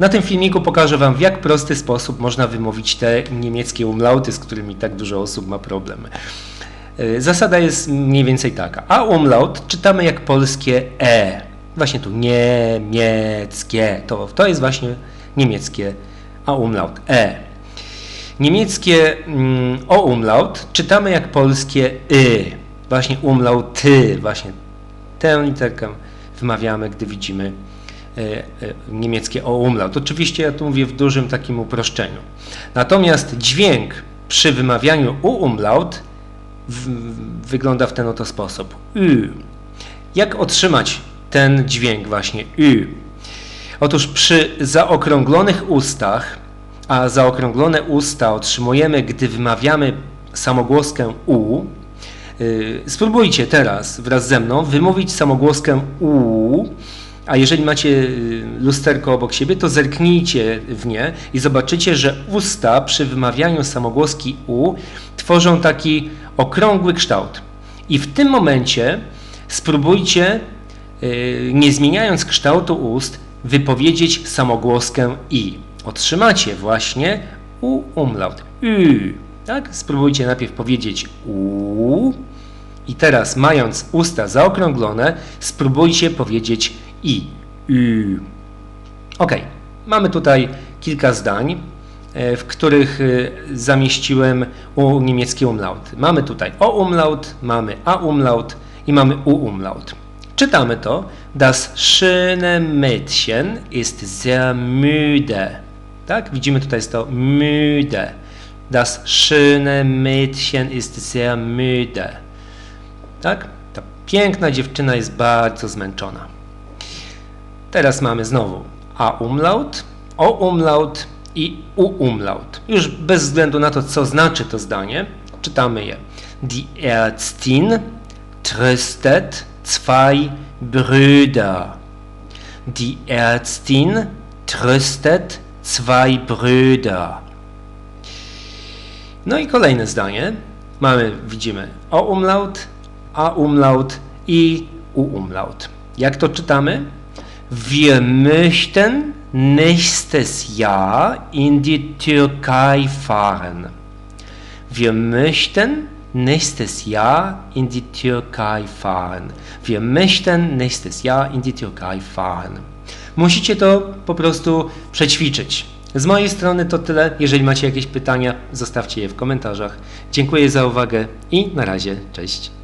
Na tym filmiku pokażę Wam, w jak prosty sposób można wymówić te niemieckie umlauty, z którymi tak dużo osób ma problemy. E, Zasada jest mniej więcej taka. A umlaut czytamy jak polskie E. Właśnie tu niemieckie. To, to jest właśnie niemieckie A umlaut. E. Niemieckie mm, O umlaut czytamy jak polskie Y. Właśnie umlauty. Właśnie tę literkę wymawiamy, gdy widzimy niemieckie O umlaut. Oczywiście ja tu mówię w dużym takim uproszczeniu. Natomiast dźwięk przy wymawianiu U umlaut wygląda w ten oto sposób. Y. Jak otrzymać ten dźwięk właśnie Y? Otóż przy zaokrąglonych ustach, a zaokrąglone usta otrzymujemy, gdy wymawiamy samogłoskę U, y, spróbujcie teraz wraz ze mną wymówić samogłoskę U, a jeżeli macie y, lusterko obok siebie, to zerknijcie w nie i zobaczycie, że usta przy wymawianiu samogłoski U tworzą taki okrągły kształt. I w tym momencie spróbujcie, y, nie zmieniając kształtu ust, wypowiedzieć samogłoskę I. Otrzymacie właśnie U umlaut. Y. Tak? Spróbujcie najpierw powiedzieć U. I teraz, mając usta zaokrąglone, spróbujcie powiedzieć I. Y. Ok, mamy tutaj kilka zdań, e, w których e, zamieściłem niemiecki umlaut. Mamy tutaj O umlaut, mamy A umlaut i mamy U umlaut. Czytamy to. Das schöne Mädchen ist sehr müde. Tak? Widzimy tutaj jest to müde. Das schöne Mädchen ist sehr müde. Tak? Ta piękna dziewczyna jest bardzo zmęczona. Teraz mamy znowu A umlaut, O umlaut i U umlaut. Już bez względu na to, co znaczy to zdanie, czytamy je. Die Ärztin tröstet zwei Brüder. Die Ärztin tröstet zwei Brüder. No i kolejne zdanie. Mamy, widzimy O umlaut, A umlaut i U umlaut. Jak to czytamy? Wir möchten nächstes Jahr in die Türkei fahren. Wir möchten nächstes Jahr in die Türkei fahren. Wir möchten nächstes Jahr in die Türkei fahren. Musicie to po prostu przećwiczyć. Z mojej strony to tyle. Jeżeli macie jakieś pytania, zostawcie je w komentarzach. Dziękuję za uwagę i na razie. Cześć.